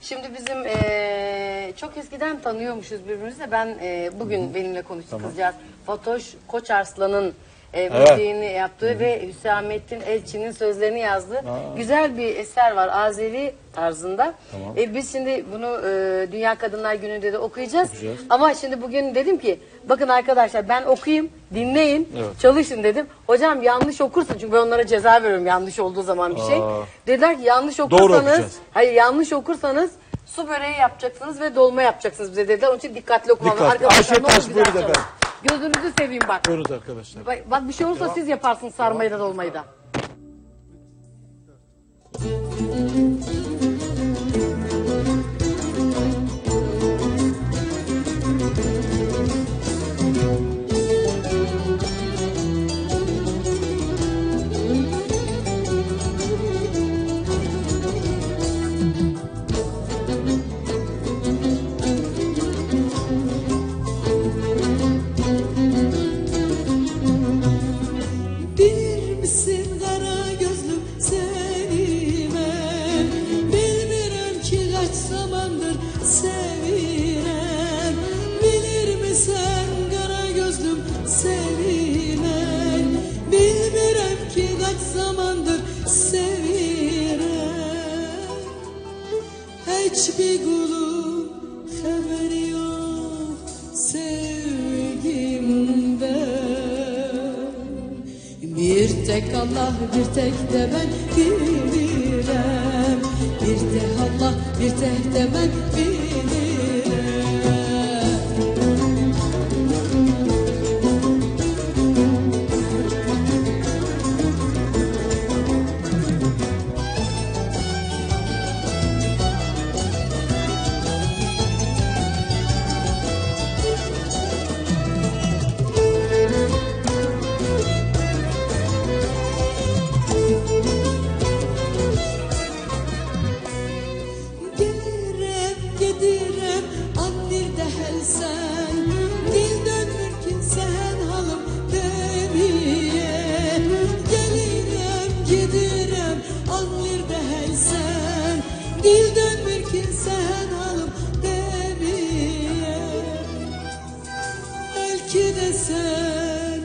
Şimdi bizim eee, çok eskiden tanıyormuşuz birbirimizi de ben eee, bugün benimle konuştu kızcağız. Fatoş Koçarslan'ın Evet. müziğini yaptığı ve Hüsamettin Elçi'nin sözlerini yazdığı güzel bir eser var Azeri tarzında. E, biz şimdi bunu eee, Dünya Kadınlar Günü'nde de okuyacağız. Okuyacağız. Ama şimdi bugün dedim ki bakın arkadaşlar ben okuyayım dinleyin çalışın dedim. Hocam yanlış okursun çünkü ben onlara ceza veriyorum yanlış olduğu zaman bir şey. Aa. Dediler ki yanlış okursanız hayır yanlış okursanız su böreği yapacaksınız ve dolma yapacaksınız bize dediler. Onun için dikkatli okumam. Dikkat. Arkadaşlar Ayşe ne olur güzel çalın. efendim. Gözünüzü seveyim bak. Buyurun arkadaşlar. Bak, bak bir şey olursa siz yaparsınız sarmayı da dolmayı da. Hiçbir kulun haberi yok sevgimden Bir tek Allah bir tek de ben bilirim Bir tek Allah bir tek de ben bilirim Belki de sen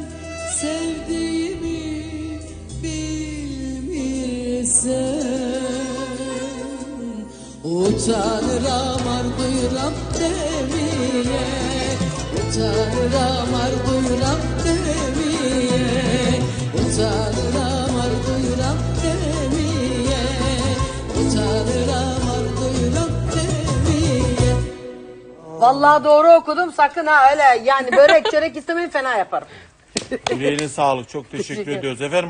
sevdiğimi bilmirsen Utanıram ardıyram demeye Utanıram ardıyram demeye Vallahi doğru okudum sakın ha öyle yani börek çörek istemeyin fena yaparım. Yüreğine sağlık. Çok teşekkür Teşekkür ediyoruz. Efendim